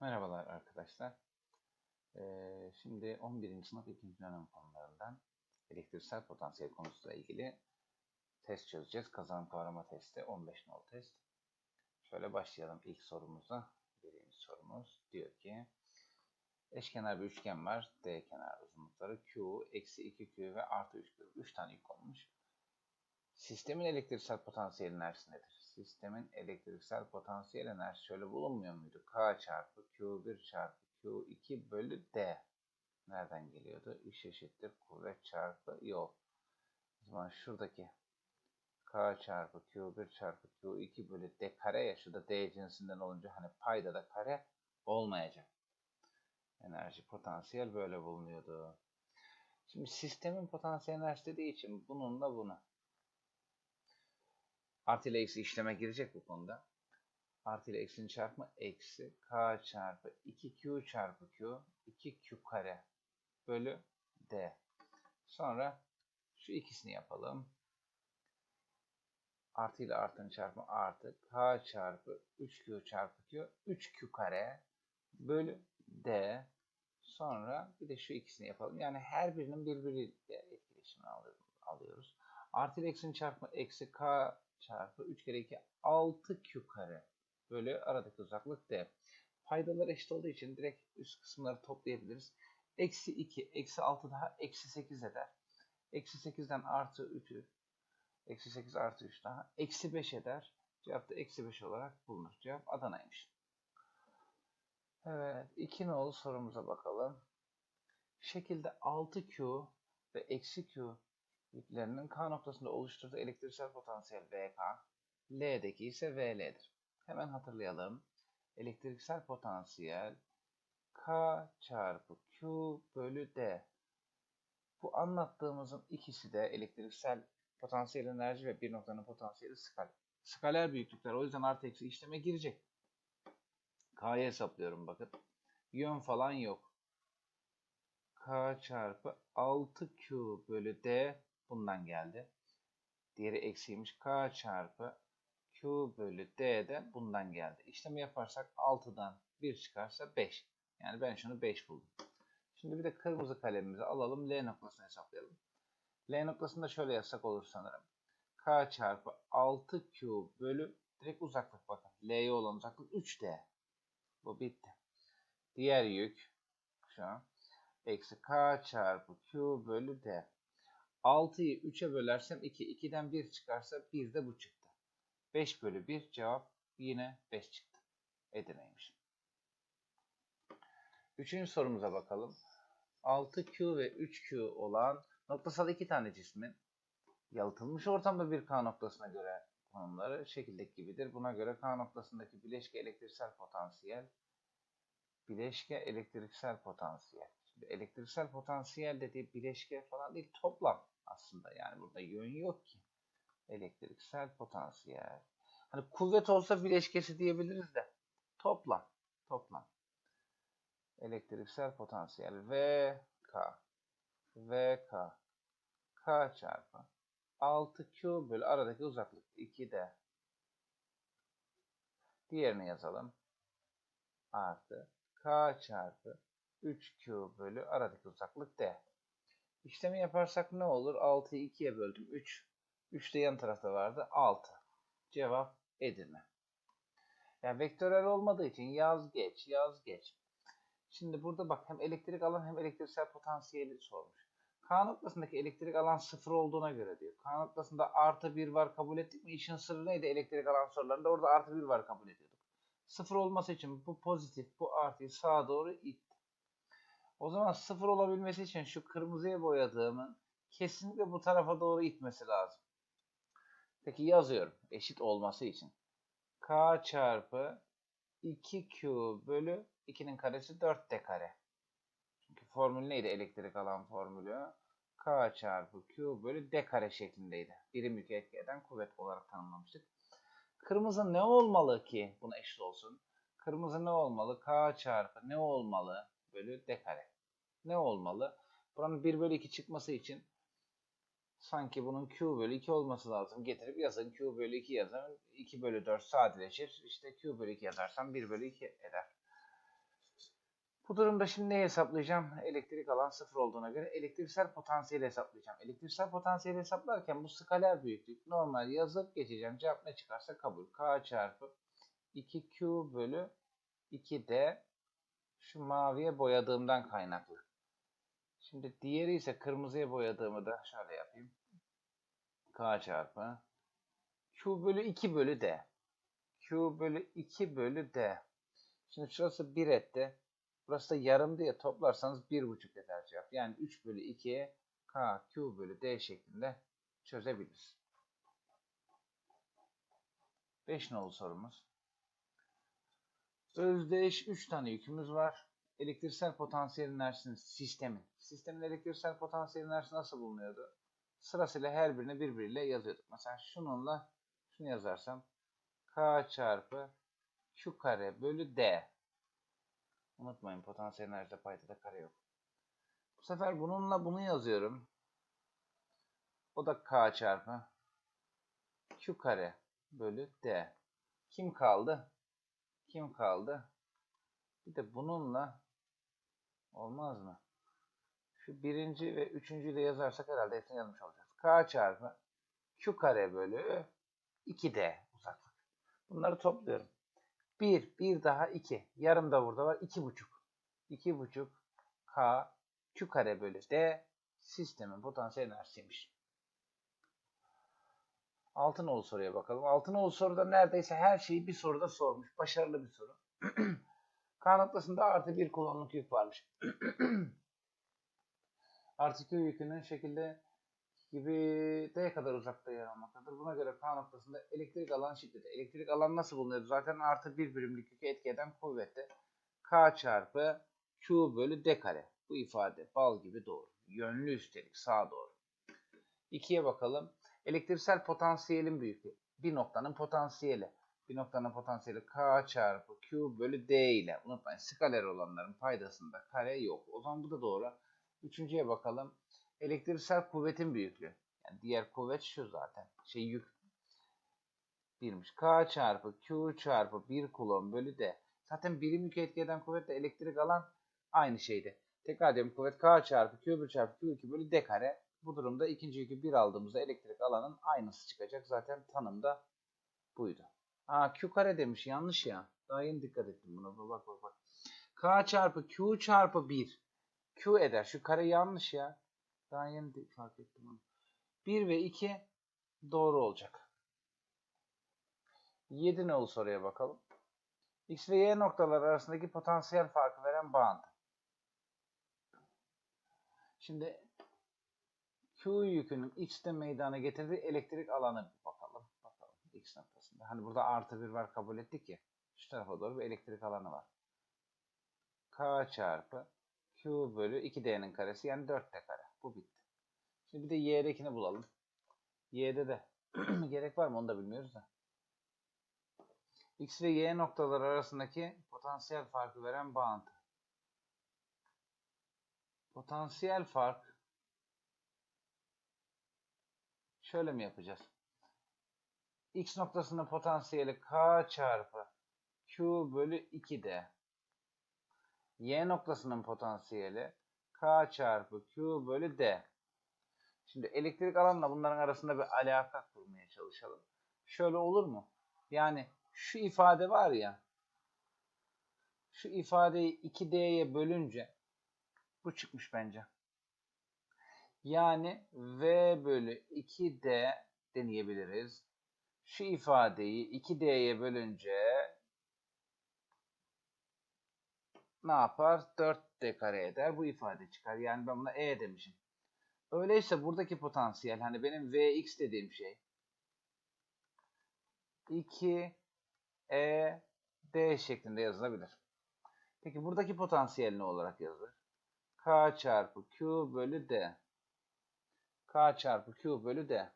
Merhabalar arkadaşlar. Ee, şimdi 11. sınıf 2. dönem konularından elektriksel potansiyel konusuyla ilgili test çözeceğiz. Kazanım kavrama testi 15 nol test. Şöyle başlayalım ilk sorumuza. Birinci sorumuz diyor ki eşkenar bir üçgen var. D kenar uzunlukları Q, eksi 2Q ve artı 3Q. 3 tane yük olmuş. Sistemin elektriksel potansiyel enerjisi nedir? Sistemin elektriksel potansiyel enerjisi şöyle bulunmuyor muydu? K çarpı Q1 çarpı Q2 bölü D. Nereden geliyordu? İş eşittir kuvvet çarpı yol. O zaman şuradaki K çarpı Q1 çarpı Q2 bölü D kare ya şurada D cinsinden olunca hani payda da kare olmayacak. Enerji potansiyel böyle bulunuyordu. Şimdi sistemin potansiyel enerjisi dediği için bununla bunu Artı ile eksi işleme girecek bu konuda. Artı ile eksinin çarpımı eksi k çarpı 2q çarpı q 2q kare bölü d. Sonra şu ikisini yapalım. Artı ile artının çarpımı artı k çarpı 3q çarpı q 3q kare bölü d. Sonra bir de şu ikisini yapalım. Yani her birinin birbiriyle etkileşimini alıyoruz. Artı ile eksinin çarpımı eksi k çarpı 3 kere 2 6q kare bölü aradaki uzaklık d. Paydalar eşit olduğu için direkt üst kısımları toplayabiliriz. Eksi 2, eksi 6 daha eksi 8 eder. Eksi 8'den artı 3'ü, eksi 8 artı 3 daha eksi 5 eder. Cevap da eksi 5 olarak bulunur. Cevap Adana'ymış. Evet, 2 nolu sorumuza bakalım. Şekilde 6Q ve eksi Q yüklerinin K noktasında oluşturduğu elektriksel potansiyel VK, L'deki ise VL'dir. Hemen hatırlayalım. Elektriksel potansiyel K çarpı Q bölü D. Bu anlattığımızın ikisi de elektriksel potansiyel enerji ve bir noktanın potansiyeli skal. Skaler büyüklükler. O yüzden artı eksi işleme girecek. K'yı hesaplıyorum bakın. Yön falan yok. K çarpı 6Q bölü D bundan geldi. Diğeri eksiymiş. K çarpı Q bölü D de bundan geldi. İşlemi yaparsak 6'dan 1 çıkarsa 5. Yani ben şunu 5 buldum. Şimdi bir de kırmızı kalemimizi alalım. L noktasını hesaplayalım. L noktasında şöyle yazsak olur sanırım. K çarpı 6Q bölü direkt uzaklık bakın. L'ye olan uzaklık 3D. Bu bitti. Diğer yük şu an eksi K çarpı Q bölü D. 6'yı 3'e bölersem 2. 2'den 1 çıkarsa 1 de bu çıktı. 5 bölü 1 cevap yine 5 çıktı. Edirne'ymiş. Üçüncü sorumuza bakalım. 6Q ve 3Q olan noktasal iki tane cismin yalıtılmış ortamda bir K noktasına göre konumları şekildeki gibidir. Buna göre K noktasındaki bileşke elektriksel potansiyel bileşke elektriksel potansiyel. Elektriksel potansiyel dediği bileşke falan değil toplam aslında. Yani burada yön yok ki. Elektriksel potansiyel. Hani kuvvet olsa bileşkesi diyebiliriz de. Toplam. Toplam. Elektriksel potansiyel. VK. VK. K çarpı 6Q bölü aradaki uzaklık 2D. Diğerini yazalım. Artı K çarpı 3Q bölü aradaki uzaklık D. İşlemi yaparsak ne olur? 6'yı 2'ye böldüm. 3. 3 de yan tarafta vardı. 6. Cevap Edirne. Yani vektörel olmadığı için yaz geç, yaz geç. Şimdi burada bak hem elektrik alan hem elektriksel potansiyeli sormuş. K noktasındaki elektrik alan sıfır olduğuna göre diyor. K noktasında artı 1 var kabul ettik mi? İşin sırrı neydi elektrik alan sorularında? Orada artı 1 var kabul ediyorduk. Sıfır olması için bu pozitif, bu artıyı sağa doğru it. O zaman sıfır olabilmesi için şu kırmızıya boyadığımın kesinlikle bu tarafa doğru itmesi lazım. Peki yazıyorum eşit olması için. K çarpı 2Q bölü 2'nin karesi 4D kare. Çünkü formül neydi elektrik alan formülü? K çarpı Q bölü D kare şeklindeydi. Birim yükü etki eden kuvvet olarak tanımlamıştık. Kırmızı ne olmalı ki buna eşit olsun? Kırmızı ne olmalı? K çarpı ne olmalı? Bölü d kare. Ne olmalı? Buranın 1 bölü 2 çıkması için sanki bunun q bölü 2 olması lazım. Getirip yazın q bölü 2 yazın. 2 bölü 4 sadeleşir. İşte q bölü 2 yazarsam 1 bölü 2 eder. Bu durumda şimdi neyi hesaplayacağım? Elektrik alan sıfır olduğuna göre elektriksel potansiyeli hesaplayacağım. Elektriksel potansiyeli hesaplarken bu skaler büyüklük normal yazıp geçeceğim. Cevap ne çıkarsa kabul. K çarpı 2Q bölü 2D şu maviye boyadığımdan kaynaklı. Şimdi diğeri ise kırmızıya boyadığımı da şöyle yapayım. K çarpı Q bölü 2 bölü D. Q bölü 2 bölü D. Şimdi şurası 1 etti. Burası da yarım diye toplarsanız 1,5 eder cevap. Yani 3 bölü 2'ye K, Q bölü D şeklinde çözebiliriz. 5 nolu sorumuz. Özdeş 3 tane yükümüz var. Elektriksel potansiyel enerjisinin sistemi. Sistemin elektriksel potansiyel enerjisi nasıl bulunuyordu? Sırasıyla her birini birbiriyle yazıyorduk. Mesela şununla şunu yazarsam K çarpı Q kare bölü D. Unutmayın potansiyel enerjide paydada kare yok. Bu sefer bununla bunu yazıyorum. O da K çarpı Q kare bölü D. Kim kaldı? Kim kaldı? Bir de bununla olmaz mı? Şu birinci ve üçüncüyü de yazarsak herhalde hepsini yazmış olacağız. K çarpı Q kare bölü 2D uzaklık. Bunları topluyorum. 1, 1 daha 2. Yarım da burada var. 2,5. 2,5 K Q kare bölü D sistemin potansiyel enerjisiymiş. Altınoğlu soruya bakalım. Altınoğlu soruda neredeyse her şeyi bir soruda sormuş. Başarılı bir soru. K artı bir kullanımlık yük varmış. artı Q yükünün şekilde gibi D kadar uzakta yer almaktadır. Buna göre K noktasında elektrik alan şiddeti. Elektrik alan nasıl bulunuyor? Zaten artı bir birimlik yükü etki eden kuvvette. K çarpı Q bölü D kare. Bu ifade bal gibi doğru. Yönlü üstelik sağa doğru. İkiye bakalım. Elektriksel potansiyelin büyüklüğü. Bir noktanın potansiyeli. Bir noktanın potansiyeli K çarpı Q bölü D ile. Unutmayın skaler olanların paydasında kare yok. O zaman bu da doğru. Üçüncüye bakalım. Elektriksel kuvvetin büyüklüğü. Yani diğer kuvvet şu zaten. Şey yük birmiş. K çarpı Q çarpı 1 kulon bölü D. Zaten birim yükü etki eden kuvvetle elektrik alan aynı şeydi. Tekrar diyorum kuvvet K çarpı Q1 çarpı Q2 bölü D kare. Bu durumda ikinci yükü 1 aldığımızda elektrik alanın aynısı çıkacak. Zaten tanımda buydu. Aa Q kare demiş yanlış ya. Daha yeni dikkat ettim buna. Bak bak bak. K çarpı Q çarpı 1. Q eder. Şu kare yanlış ya. Daha yeni fark ettim onu. 1 ve 2 doğru olacak. 7 nolu soruya bakalım. X ve Y noktaları arasındaki potansiyel farkı veren bağıntı. Şimdi Q yükünün X'te meydana getirdiği elektrik alanı bakalım. Bakalım X noktasında. Hani burada artı 1 var kabul ettik ya. Şu tarafa doğru bir elektrik alanı var. K çarpı Q bölü 2D'nin karesi yani 4D kare. Bu bitti. Şimdi bir de Y'dekini bulalım. Y'de de gerek var mı onu da bilmiyoruz da. X ve Y noktaları arasındaki potansiyel farkı veren bağıntı. Potansiyel fark şöyle mi yapacağız? X noktasının potansiyeli K çarpı Q bölü 2D. Y noktasının potansiyeli K çarpı Q bölü D. Şimdi elektrik alanla bunların arasında bir alaka kurmaya çalışalım. Şöyle olur mu? Yani şu ifade var ya şu ifadeyi 2D'ye bölünce bu çıkmış bence. Yani V bölü 2D deneyebiliriz. Şu ifadeyi 2D'ye bölünce ne yapar? 4D kare eder. Bu ifade çıkar. Yani ben buna E demişim. Öyleyse buradaki potansiyel hani benim Vx dediğim şey 2 E D şeklinde yazılabilir. Peki buradaki potansiyel ne olarak yazılır? K çarpı Q bölü D. K çarpı Q bölü D.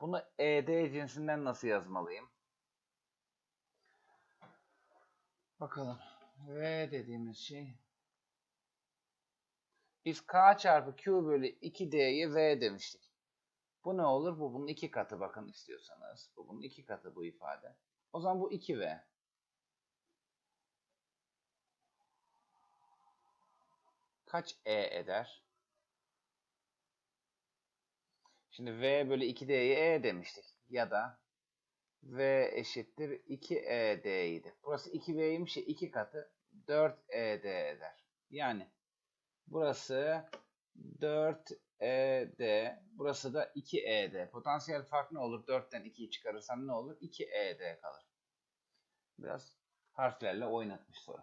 Bunu ED cinsinden nasıl yazmalıyım? Bakalım. V dediğimiz şey. Biz K çarpı Q bölü 2D'ye V demiştik. Bu ne olur? Bu bunun iki katı bakın istiyorsanız. Bu bunun iki katı bu ifade. O zaman bu 2V. kaç E eder? Şimdi V bölü 2D'ye E demiştik. Ya da V eşittir 2ED idi. Burası 2V'ymiş ya 2 katı 4ED eder. Yani burası 4ED, burası da 2ED. Potansiyel fark ne olur? 4'ten 2'yi çıkarırsam ne olur? 2ED kalır. Biraz harflerle oynatmış soru.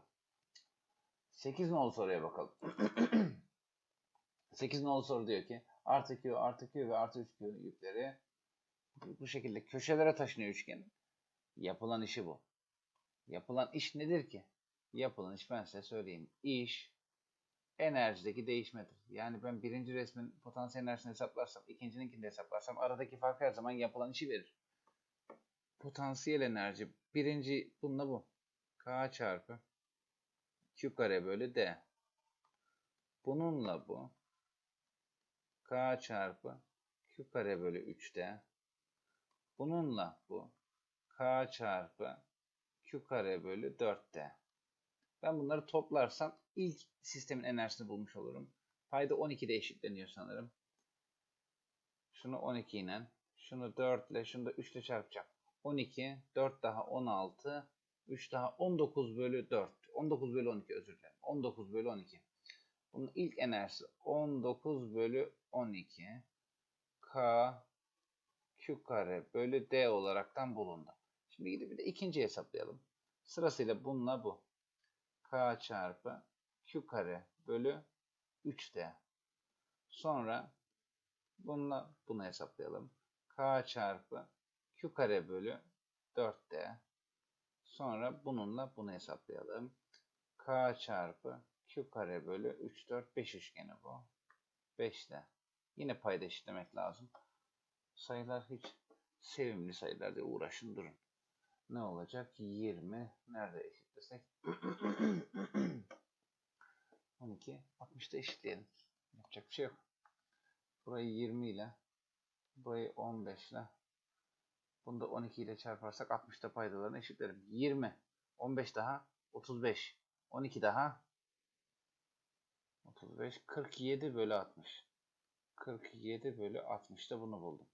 8 nolu soruya bakalım. 8 nolu soru diyor ki artı Q, ve artı 3Q yükleri bu şekilde köşelere taşınıyor üçgenin. Yapılan işi bu. Yapılan iş nedir ki? Yapılan iş ben size söyleyeyim. İş enerjideki değişmedir. Yani ben birinci resmin potansiyel enerjisini hesaplarsam, ikincininkini de hesaplarsam aradaki fark her zaman yapılan işi verir. Potansiyel enerji birinci bununla bu. K çarpı Q kare bölü D. Bununla bu. K çarpı Q kare bölü 3D. Bununla bu. K çarpı Q kare bölü 4D. Ben bunları toplarsam ilk sistemin enerjisini bulmuş olurum. Payda 12'de eşitleniyor sanırım. Şunu 12 ile, şunu 4 ile, şunu da 3 ile çarpacağım. 12, 4 daha 16, 3 daha 19 bölü 4. 19 bölü 12 özür dilerim. 19 bölü 12. Bunun ilk enerjisi 19 bölü 12. K Q kare bölü D olaraktan bulundu. Şimdi gidip bir de ikinci hesaplayalım. Sırasıyla bununla bu. K çarpı Q kare bölü 3D. Sonra bununla bunu hesaplayalım. K çarpı Q kare bölü 4D. Sonra bununla bunu hesaplayalım. K çarpı Q kare bölü 3, 4, 5 üçgeni bu. 5'te. Yine payda eşitlemek lazım. Sayılar hiç sevimli sayılar diye uğraşın durun. Ne olacak? 20. Nerede eşitlesek? 12. 60'da eşitleyelim. Yapacak bir şey yok. Burayı 20 ile burayı 15 ile bunu da 12 ile çarparsak 60'da paydalarını eşitlerim. 20. 15 daha 35. 12 daha 35. 47 bölü 60. 47 bölü 60'da bunu buldum.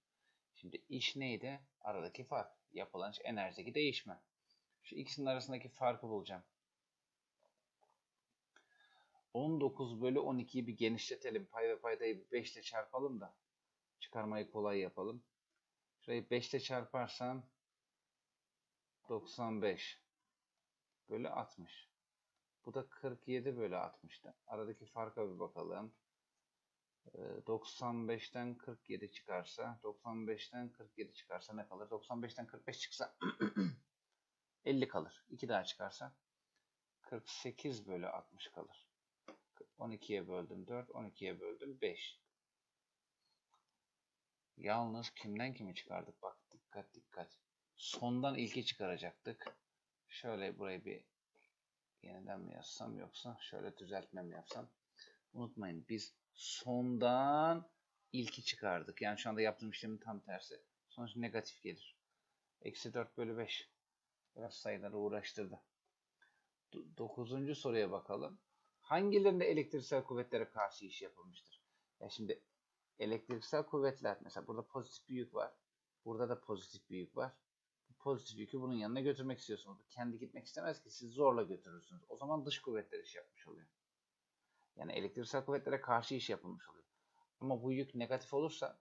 Şimdi iş neydi? Aradaki fark. Yapılan enerjideki değişme. Şu ikisinin arasındaki farkı bulacağım. 19 bölü 12'yi bir genişletelim. Pay ve paydayı 5 ile çarpalım da. Çıkarmayı kolay yapalım. Şurayı 5 ile çarparsam 95 bölü 60. Bu da 47 bölü 60'ta. Aradaki farka bir bakalım. 95'ten 47 çıkarsa 95'ten 47 çıkarsa ne kalır? 95'ten 45 çıksa 50 kalır. 2 daha çıkarsa 48 bölü 60 kalır. 12'ye böldüm 4, 12'ye böldüm 5. Yalnız kimden kimi çıkardık? Bak dikkat dikkat. Sondan ilki çıkaracaktık. Şöyle burayı bir yeniden mi yazsam yoksa şöyle düzeltme mi yapsam? Unutmayın biz sondan ilki çıkardık. Yani şu anda yaptığım işlemin tam tersi. Sonuç negatif gelir. Eksi 4 bölü 5. Biraz sayıları uğraştırdı. Dokuzuncu soruya bakalım. Hangilerinde elektriksel kuvvetlere karşı iş yapılmıştır? Ya şimdi elektriksel kuvvetler mesela burada pozitif bir yük var. Burada da pozitif bir yük var. Pozitif yükü bunun yanına götürmek istiyorsunuz. Kendi gitmek istemez ki siz zorla götürürsünüz. O zaman dış kuvvetler iş yapmış oluyor. Yani elektriksel kuvvetlere karşı iş yapılmış oluyor. Ama bu yük negatif olursa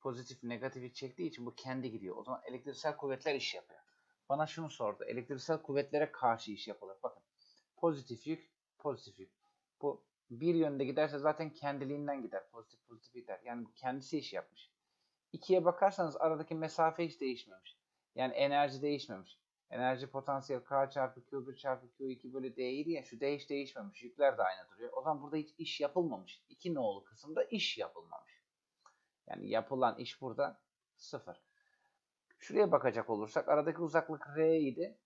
pozitif negatifi çektiği için bu kendi gidiyor. O zaman elektriksel kuvvetler iş yapıyor. Bana şunu sordu. Elektriksel kuvvetlere karşı iş yapılır. Bakın pozitif yük, pozitif yük. Bu bir yönde giderse zaten kendiliğinden gider. Pozitif pozitif gider. Yani kendisi iş yapmış. İkiye bakarsanız aradaki mesafe hiç değişmemiş. Yani enerji değişmemiş. Enerji potansiyel K çarpı Q1 çarpı Q2 bölü D idi ya şu D hiç değişmemiş. Yükler de aynı duruyor. O zaman burada hiç iş yapılmamış. İki nolu kısımda iş yapılmamış. Yani yapılan iş burada sıfır. Şuraya bakacak olursak aradaki uzaklık R idi.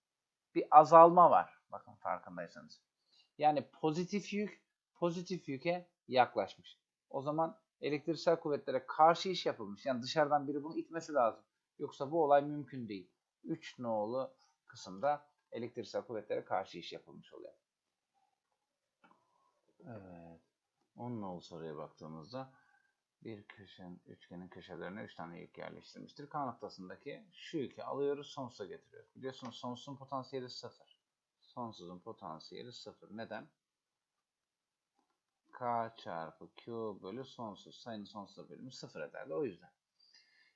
Bir azalma var. Bakın farkındaysanız. Yani pozitif yük pozitif yüke yaklaşmış. O zaman elektriksel kuvvetlere karşı iş yapılmış. Yani dışarıdan biri bunu itmesi lazım. Yoksa bu olay mümkün değil. 3 nolu kısımda elektriksel kuvvetlere karşı iş yapılmış oluyor. Evet. 10 nolu soruya baktığımızda bir köşen, üçgenin köşelerine 3 tane yük yerleştirmiştir. K noktasındaki şu yükü alıyoruz, sonsuza getiriyoruz. Biliyorsunuz sonsuzun potansiyeli 0. Sonsuzun potansiyeli 0. Neden? K çarpı Q bölü sonsuz. Sayının sonsuza bölümü 0 ederdi. O yüzden.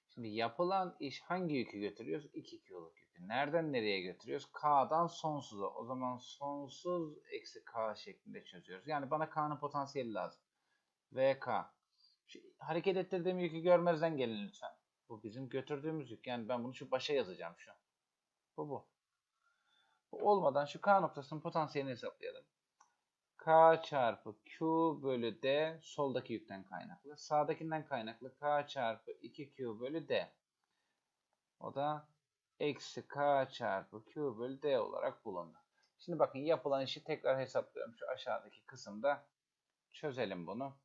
Şimdi yapılan iş hangi yükü götürüyoruz? 2 Q'luk yükü. Nereden nereye götürüyoruz? K'dan sonsuza. O zaman sonsuz eksi K şeklinde çözüyoruz. Yani bana K'nın potansiyeli lazım. VK. Şu hareket ettirdiğim yükü görmezden gelin lütfen. Bu bizim götürdüğümüz yük. Yani ben bunu şu başa yazacağım şu. Bu bu. Bu olmadan şu K noktasının potansiyelini hesaplayalım. K çarpı Q bölü D soldaki yükten kaynaklı. Sağdakinden kaynaklı K çarpı 2Q bölü D. O da eksi K çarpı Q bölü D olarak bulundu. Şimdi bakın yapılan işi tekrar hesaplıyorum. Şu aşağıdaki kısımda çözelim bunu.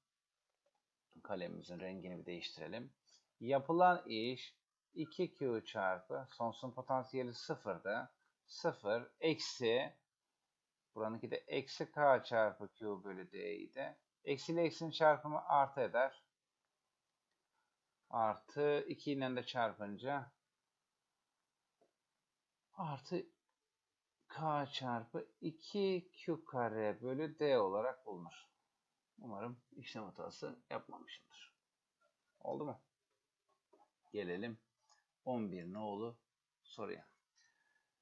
Kalemimizin rengini bir değiştirelim. Yapılan iş 2Q çarpı sonsuz potansiyeli 0'da 0 eksi buranınki de eksi K çarpı Q bölü D'yi de eksi ile eksinin çarpımı artı eder. Artı 2 ile de çarpınca artı K çarpı 2Q kare bölü D olarak bulunur. Umarım işlem hatası yapmamışımdır. Oldu mu? Gelelim 11 nolu soruya.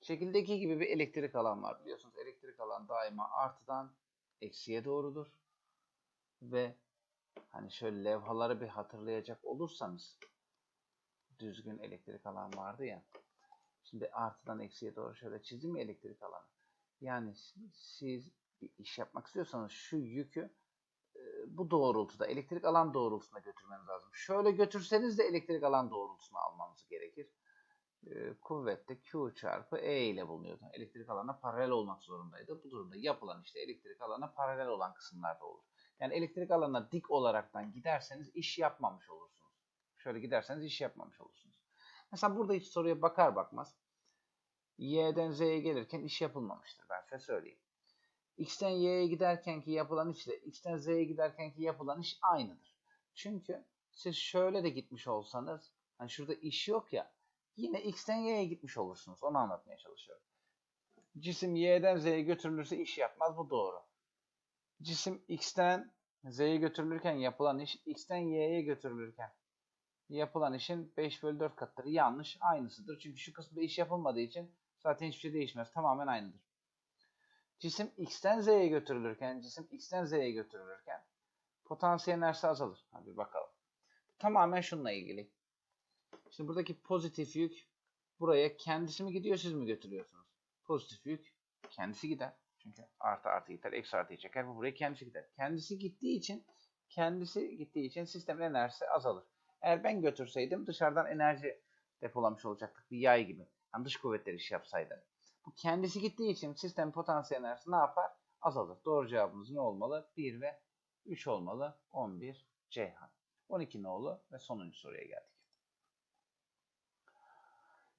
Şekildeki gibi bir elektrik alan var biliyorsunuz. Elektrik alan daima artıdan eksiye doğrudur. Ve hani şöyle levhaları bir hatırlayacak olursanız düzgün elektrik alan vardı ya. Şimdi artıdan eksiye doğru şöyle çizdim elektrik alanı. Yani siz bir iş yapmak istiyorsanız şu yükü bu doğrultuda elektrik alan doğrultusuna götürmeniz lazım. Şöyle götürseniz de elektrik alan doğrultusuna almanız gerekir. Kuvvet de Q çarpı E ile bulunuyordu. Elektrik alana paralel olmak zorundaydı. Bu durumda yapılan işte elektrik alana paralel olan kısımlarda olur. Yani elektrik alana dik olaraktan giderseniz iş yapmamış olursunuz. Şöyle giderseniz iş yapmamış olursunuz. Mesela burada hiç soruya bakar bakmaz Y'den Z'ye gelirken iş yapılmamıştır. Ben size söyleyeyim. X'ten Y'ye giderken ki yapılan iş ile X'ten Z'ye giderken ki yapılan iş aynıdır. Çünkü siz şöyle de gitmiş olsanız hani şurada iş yok ya yine X'ten Y'ye gitmiş olursunuz. Onu anlatmaya çalışıyorum. Cisim Y'den Z'ye götürülürse iş yapmaz. Bu doğru. Cisim X'ten Z'ye götürülürken yapılan iş X'ten Y'ye götürülürken yapılan işin 5 bölü 4 katıdır. Yanlış. Aynısıdır. Çünkü şu kısımda iş yapılmadığı için zaten hiçbir şey değişmez. Tamamen aynıdır. Cisim x'ten z'ye götürülürken, cisim x'ten z'ye götürülürken potansiyel enerjisi azalır. Hadi bakalım. Tamamen şununla ilgili. Şimdi buradaki pozitif yük buraya kendisi mi gidiyor, siz mi götürüyorsunuz? Pozitif yük kendisi gider. Çünkü artı artı gider, eksi artıyı çeker. Bu buraya kendisi gider. Kendisi gittiği için kendisi gittiği için sistemin enerjisi azalır. Eğer ben götürseydim dışarıdan enerji depolamış olacaktık. Bir yay gibi. Yani dış kuvvetler iş yapsaydı. Bu kendisi gittiği için sistem potansiyel enerjisi ne yapar? Azalır. Doğru cevabımız ne olmalı? 1 ve 3 olmalı. 11 Ceyhan. 12 nolu ve sonuncu soruya geldik.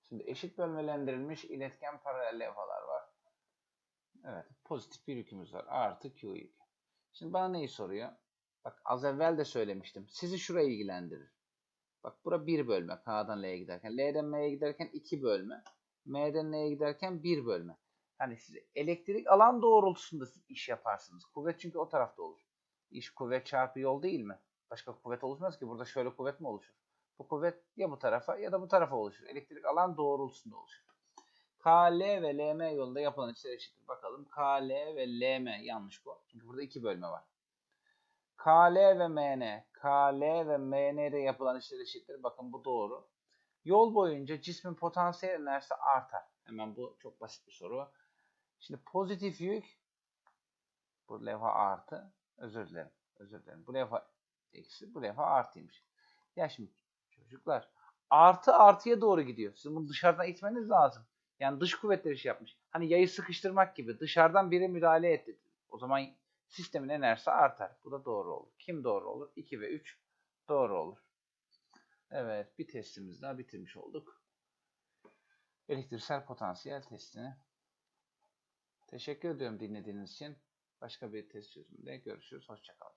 Şimdi eşit bölmelendirilmiş iletken paralel levhalar var. Evet, pozitif bir yükümüz var. Artı Q yükü. Şimdi bana neyi soruyor? Bak az evvel de söylemiştim. Sizi şuraya ilgilendirir. Bak bura 1 bölme. K'dan L'ye giderken. L'den M'ye giderken 2 bölme. M'den N'ye giderken 1 bölme. Yani siz elektrik alan doğrultusunda iş yaparsınız. Kuvvet çünkü o tarafta olur. İş kuvvet çarpı yol değil mi? Başka kuvvet oluşmaz ki. Burada şöyle kuvvet mi oluşur? Bu kuvvet ya bu tarafa ya da bu tarafa oluşur. Elektrik alan doğrultusunda oluşur. KL ve LM yolunda yapılan işler eşittir. Bakalım KL ve LM yanlış bu. Çünkü burada iki bölme var. KL ve MN, KL ve MN'de yapılan işler eşittir. Bakın bu doğru. Yol boyunca cismin potansiyel enerjisi artar. Hemen bu çok basit bir soru. Şimdi pozitif yük bu levha artı. Özür dilerim. Özür dilerim. Bu levha eksi. Bu levha artıymış. Ya şimdi çocuklar artı artıya doğru gidiyor. Sizin bunu dışarıdan itmeniz lazım. Yani dış kuvvetler iş yapmış. Hani yayı sıkıştırmak gibi dışarıdan biri müdahale etti. O zaman sistemin enerjisi artar. Bu da doğru olur. Kim doğru olur? 2 ve 3 doğru olur. Evet bir testimiz daha bitirmiş olduk. Elektriksel potansiyel testini. Teşekkür ediyorum dinlediğiniz için. Başka bir test çözümünde görüşürüz. Hoşçakalın.